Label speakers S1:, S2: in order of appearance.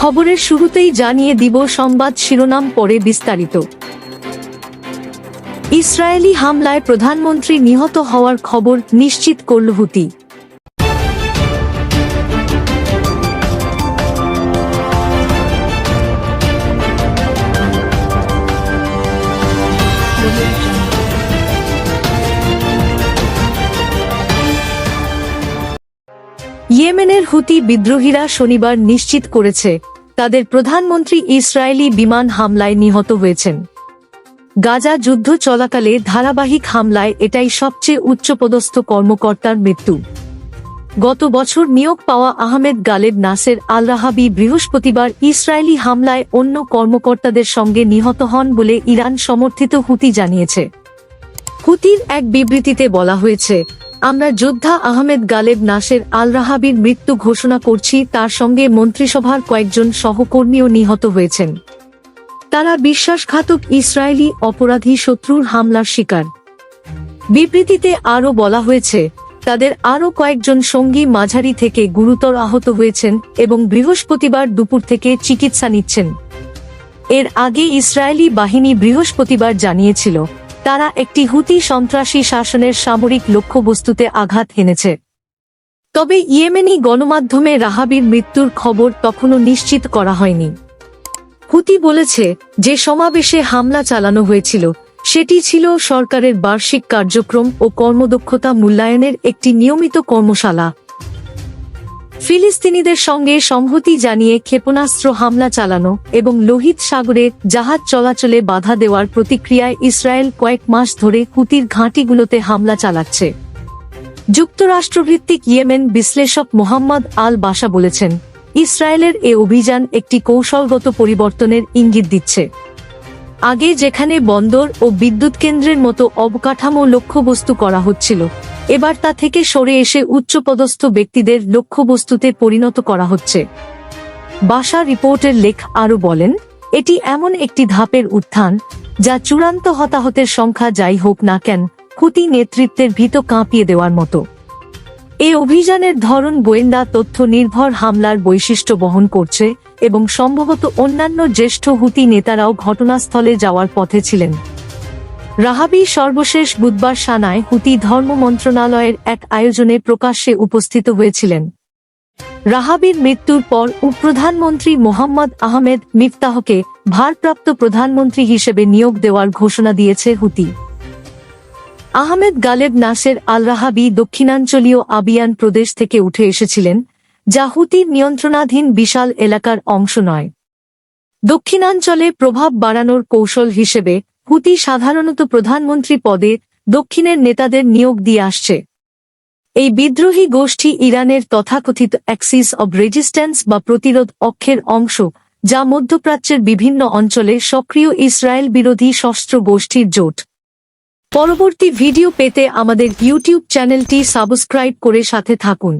S1: খবরের শুরুতেই জানিয়ে দিব সংবাদ শিরোনাম পরে বিস্তারিত। ইসরায়েলি হামলায় প্রধানমন্ত্রী নিহত হওয়ার খবর নিশ্চিত করল হুতি। ইয়েমেনের হুতি বিদ্রোহীরা শনিবার নিশ্চিত করেছে তাদের প্রধানমন্ত্রী ইসরায়েলি বিমান হামলায় নিহত হয়েছেন। গাজা যুদ্ধ চলাকালে ধারাবাহিক হামলায় এটাই সবচেয়ে উচ্চপদস্থ কর্মকর্তার মৃত্যু। গত বছর নিয়োগ পাওয়া আহমেদ গালেব নাসের আল রাহাবি বৃহস্পতিবার ইসরায়েলি হামলায় অন্য কর্মকর্তাদের সঙ্গে নিহত হন বলে ইরান সমর্থিত হুতি জানিয়েছে। হুতির এক বিবৃতিতে বলা হয়েছে আমরা যোদ্ধা আহমেদ গালেব নাসের আল রাহাবির মৃত্যু ঘোষণা করছি, তার সঙ্গে মন্ত্রিসভার কয়েকজন সহকর্মীও নিহত হয়েছেন। তারা বিশ্বাসঘাতক ইসরায়েলি অপরাধী শত্রুর হামলার শিকার। বিবৃতিতে আরও বলা হয়েছে, তাদের আরও কয়েকজন সঙ্গী মাঝারি থেকে গুরুতর আহত হয়েছেন এবং বৃহস্পতিবার দুপুর থেকে চিকিৎসা নিচ্ছেন। এর আগে ইসরায়েলি বাহিনী বৃহস্পতিবার জানিয়েছিল তারা একটি হুতি সন্ত্রাসী শাসনের সামরিক লক্ষ্যবস্তুতে আঘাত হেনেছে। তবে ইয়েমেনি গণমাধ্যমে রাহাবির মৃত্যুর খবর তখনও নিশ্চিত করা হয়নি। হুতি বলেছে, যে সমাবেশে হামলা চালানো হয়েছিল, সেটি ছিল সরকারের বার্ষিক কার্যক্রম ও কর্মদক্ষতা মূল্যায়নের একটি নিয়মিত কর্মশালা। ফিলিস্তিনিদের সঙ্গে সংহতি জানিয়ে ক্ষেপণাস্ত্র হামলা চালানো এবং লোহিত সাগরে জাহাজ চলাচলে বাধা দেওয়ার প্রতিক্রিয়ায় ইসরায়েল কয়েক মাস ধরে হুতির ঘাঁটিগুলোতে হামলা চালাচ্ছে। যুক্তরাষ্ট্রভিত্তিক ইয়েমেন বিশ্লেষক মোহাম্মদ আল বাসা বলেছেন, ইসরায়েলের এ অভিযান একটি কৌশলগত পরিবর্তনের ইঙ্গিত দিচ্ছে। আগে যেখানে বন্দর ও বিদ্যুৎ কেন্দ্রের মতো অবকাঠামো লক্ষ্যবস্তু করা হচ্ছিল এবার তা থেকে সরে এসে উচ্চপদস্থ ব্যক্তিদের লক্ষ্যবস্তুতে পরিণত করা হচ্ছে। বাসা রিপোর্টের লেখ আরও বলেন, এটি এমন একটি ধাপের উত্থান, যা চূড়ান্ত হতাহতের সংখ্যা যাই হোক না কেন হুতি নেতৃত্বের ভীত কাঁপিয়ে দেওয়ার মতো। এ অভিযানের ধরন গোয়েন্দা তথ্য নির্ভর হামলার বৈশিষ্ট্য বহন করছে এবং সম্ভবত অন্যান্য জ্যেষ্ঠ হুতি নেতারাও ঘটনাস্থলে যাওয়ার পথে ছিলেন। রাহাবি সর্বশেষ বুধবার সানায় হুতি ধর্ম মন্ত্রণালয়ের এক আয়োজনে প্রকাশ্যে উপস্থিত হয়েছিলেন। রাহাবির মৃত্যুর পর উপপ্রধানমন্ত্রী মোহাম্মদ আহমেদ মিফতাহকে ভারপ্রাপ্ত প্রধানমন্ত্রী হিসেবে নিয়োগ দেওয়ার ঘোষণা দিয়েছে হুতি। আহমেদ গালেব নাসের আল রাহাবি দক্ষিণাঞ্চলীয় আবিয়ান প্রদেশ থেকে উঠে এসেছিলেন, যা হুতির নিয়ন্ত্রণাধীন বিশাল এলাকার অংশ নয়। দক্ষিণাঞ্চলে প্রভাব বাড়ানোর কৌশল হিসেবে হুতি সাধারণত প্রধানমন্ত্রী পদে দক্ষিণের নেতাদের নিয়োগ দিয়ে আসছে। এই বিদ্রোহী গোষ্ঠী ইরানের তথাকথিত অ্যাক্সিস অব রেজিস্ট্যান্স বা প্রতিরোধ অক্ষের অংশ, যা মধ্যপ্রাচ্যের বিভিন্ন অঞ্চলে সক্রিয় ইসরায়েল বিরোধী সশস্ত্র গোষ্ঠীর জোট। পরবর্তী ভিডিও পেতে আমাদের ইউটিউব চ্যানেলটি সাবস্ক্রাইব করে সাথে থাকুন।